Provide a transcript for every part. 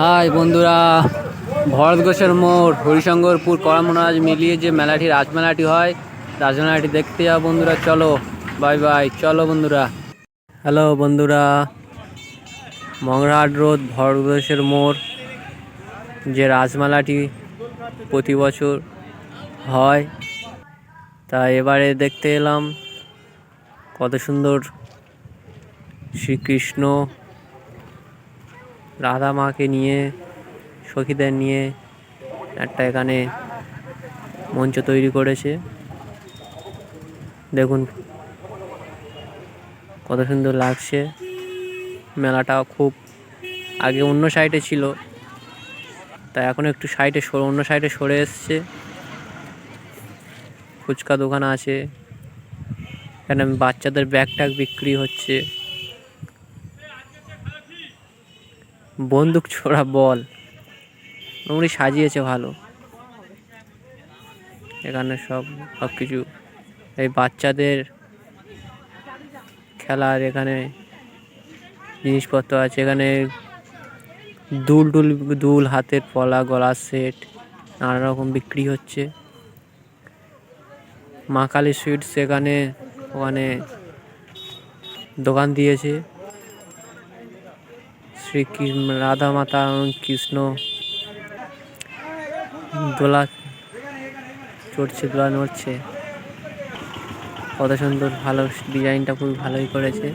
High বন্ধুরা, ভরত ঘোষের মোড়, হরিশঙ্করপুর করামনাজ মিলিয়ে যে মেলাটি, রাজমেলাটি হয়, রাজমেলাটি দেখতে যাও বন্ধুরা, চলো বাই বাই চলো বন্ধুরা। হ্যালো বন্ধুরা, মংরাহাট রোড, ভরত ঘোষের মোড়, যে রাজমেলাটি প্রতি বছর হয়। তা এবারে দেখতে এলাম কত সুন্দর শ্রীকৃষ্ণ রাধা মাকে নিয়ে, সখীদের নিয়ে একটা এখানে মঞ্চ তৈরি করেছে। দেখুন কত সুন্দর লাগছে। মেলাটা খুব আগে অন্য সাইডে ছিল, তা এখন একটু সাইডে সরে, অন্য সাইডে সরে এসছে। ফুচকা দোকান আছে। এখানে বাচ্চাদের ব্যাগ ট্যাগ বিক্রি হচ্ছে। বন্দুক ছোড়া বল। মোটামুটি সাজিয়েছে ভালো। এখানে সব সব কিছু এই বাচ্চাদের খেলার এখানে জিনিসপত্র আছে। এখানে দুল টুল, দুল হাতের পলা, গলার সেট, নানা রকম বিক্রি হচ্ছে। মা কালী সুইটস এখানে, ওখানে দোকান দিয়েছে। শ্রী রাধা মাতা এবং কৃষ্ণ, দোলা, চড়ছে, দোলা নড়ছে। কত সুন্দর ভালো ডিজাইনটা খুব ভালোই করেছে।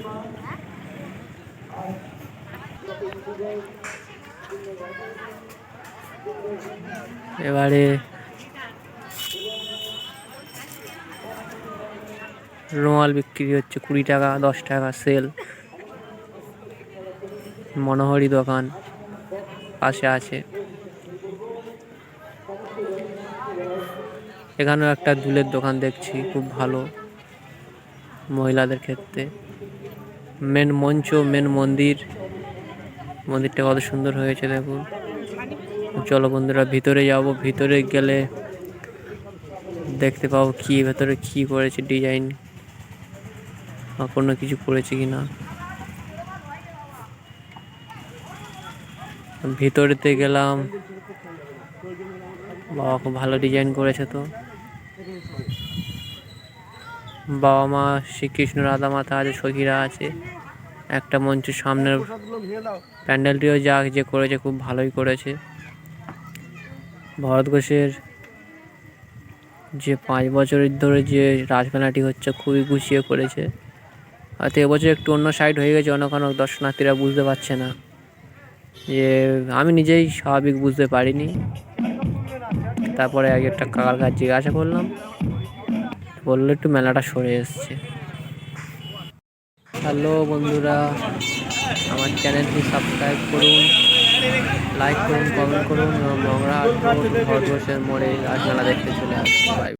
এবারে রুমাল বিক্রি হচ্ছে কুড়ি টাকা, দশ টাকা সেল। মনোহরি দোকান পাশে আছে। এখানেও একটা দুলের দোকান দেখছি, খুব ভালো মহিলাদের ক্ষেত্রে। মেন মঞ্চ, মেন মন্দির, মন্দিরটা কত সুন্দর হয়েছে দেখুন। চলো বন্ধুরা, ভিতরে যাব, ভিতরে গেলে দেখতে পাবো কি, ভেতরে কি করেছে, ডিজাইন বা কোনো কিছু করেছে কি না ভিতরেতে গেলাম। বাবা খুব ভালো ডিজাইন করেছে তো। বাবা মা শ্রীকৃষ্ণ, রাধা মাতা আছে, সখীরা আছে। একটা মঞ্চের সামনের প্যান্ডেলটিও যা যে করেছে খুব ভালোই করেছে। ভরত ঘোষের যে পাঁচ বছরের ধরে যে রাজমেলাটি হচ্ছে খুবই গুছিয়ে করেছে। হয়তো এবছর একটু অন্য সাইড হয়ে গেছে অনেক অনেক দর্শনার্থীরা বুঝতে পারছে না। যে আমি নিজেই স্বাভাবিক বুঝতে পারিনি। তারপরে আগে একটা কাকার কাছে জিজ্ঞাসা করলাম। বলল একটু মেলাটা সরে এসছে। হ্যালো বন্ধুরা, আমার চ্যানেলটি সাবস্ক্রাইব করুন, লাইক করুন, কমেন্ট করুন এবং নোংরা মোড়ে রাজমেলা দেখতে চলে আসুন